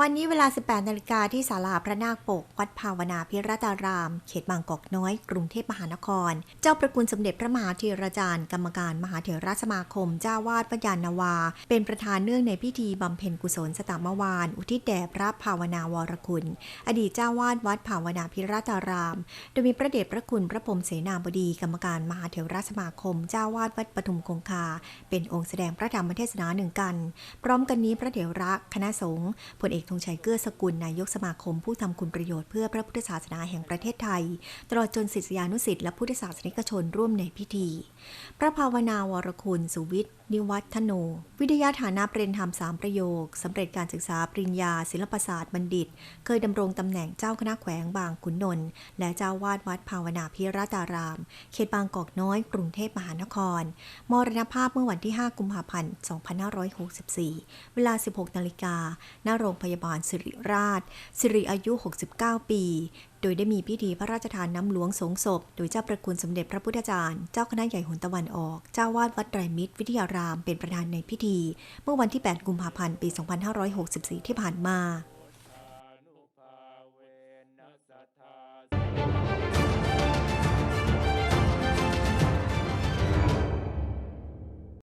วันนี้เวลา 18 นาฬิกาที่ศาลาพระนาคปก วัดภาวนาพิรัตาราม เขตบางกอกน้อย กรุงเทพมหานคร เจ้าประคุณสมเด็จพระมหาเถรจารย์ กรรมการมหาเถรสมาคม เจ้าวาดวัดยานนาวา เป็นประธานเนื่องในพิธีบำเพ็ญกุศลสตามวาน อุทิศแด่พระภาวนาวรคุณ อดีตเจ้าวาดวัดภาวนาพิรัตาราม โดยมีพระเดชพระคุณพระพรมเสนาบดี กรรมการมหาเถรสมาคม เจ้าวาดวัดปทุมคงคา เป็นองค์แสดงพระธรรมเทศนาหนึ่งกัน พร้อมกันนี้พระเถระคณะสงฆ์พลเอกธงชัยเกื้อสกุลนายกสมาคมผู้ทำคุณประโยชน์เพื่อพระพุทธศาสนาแห่งประเทศไทย ตลอดจนศิษยานุสิษย์และพุทธศาสนิกชนร่วมในพิธี พระภาวนาวรคุณ สุวิทย์นิวัฒโน วิทยาฐานะเปรนธรรมสามประโยคสำเร็จการศึกษาปริญญา ศิลปศาสตร์บัณฑิต เคยดำรงตำแหน่งเจ้าคณะแขวงบางขุนนนท์และเจ้าวาดวัดภาวนาพิรัตาราม เขตบางกอกน้อย กรุงเทพมหานคร มรณภาพเมื่อวันที่ 5 กุมภาพันธ์ 2564 เวลา 16นาฬิกาณโรงพยยาบาลสิริราช สิริอายุ 69 ปี โดยได้มีพิธีพระราชทานน้ำหลวงสงศพ โดยเจ้าประคุณสมเด็จพระพุทธจารย์ เจ้าคณะใหญ่หนตะวันออก เจ้าวาดวัดไตรมิตรวิทยารามเป็นประธานในพิธี เมื่อวันที่ 8 กุมภาพันธ์ ปี 2564 ที่ผ่านมา